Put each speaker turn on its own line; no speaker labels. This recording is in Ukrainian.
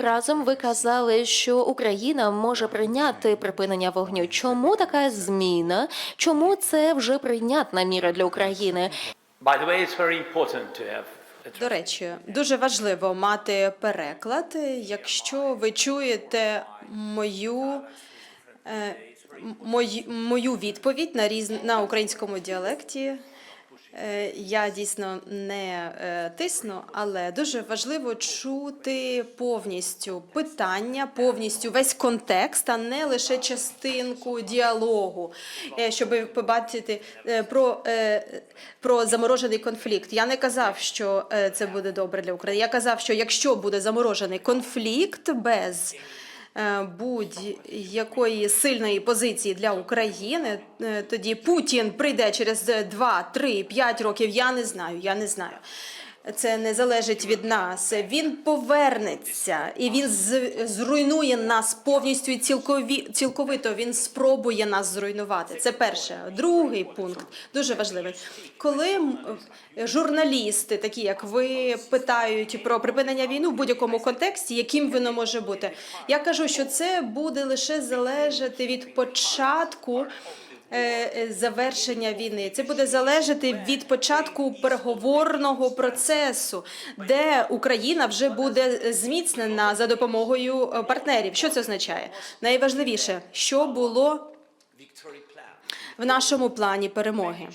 разом ви казали, що Україна може прийняти припинення вогню. Чому така зміна? Чому це вже прийнятна міра для України?
By the way, it's very important to have
До речі, дуже важливо мати переклад. Якщо ви чуєте мою, е, мою, мою відповідь на різ, на українському діалекті. Е, Я дійсно не е, тисну, але дуже важливо чути повністю питання, повністю весь контекст, а не лише частинку діалогу, е, щоб побачити про, про заморожений конфлікт. Я не казав, що це буде добре для України. Я казав, що якщо буде заморожений конфлікт без будь-якої сильної позиції для України, е, тоді Путін прийде через 2, 3, 5 років. Я не знаю, я не знаю. Це не залежить від нас. Він повернеться і він зруйнує нас повністю і цілкові, цілковито. Він спробує нас зруйнувати. Це перше. Другий пункт дуже важливий. Коли журналісти, такі як ви, питають про припинення війни в будь-якому контексті, яким воно може бути, я кажу, що це буде лише залежати від початку завершення війни. Це буде залежати від початку переговорного процесу, де Україна вже буде зміцнена за допомогою е, партнерів. Що це означає? Найважливіше, що було в нашому плані перемоги.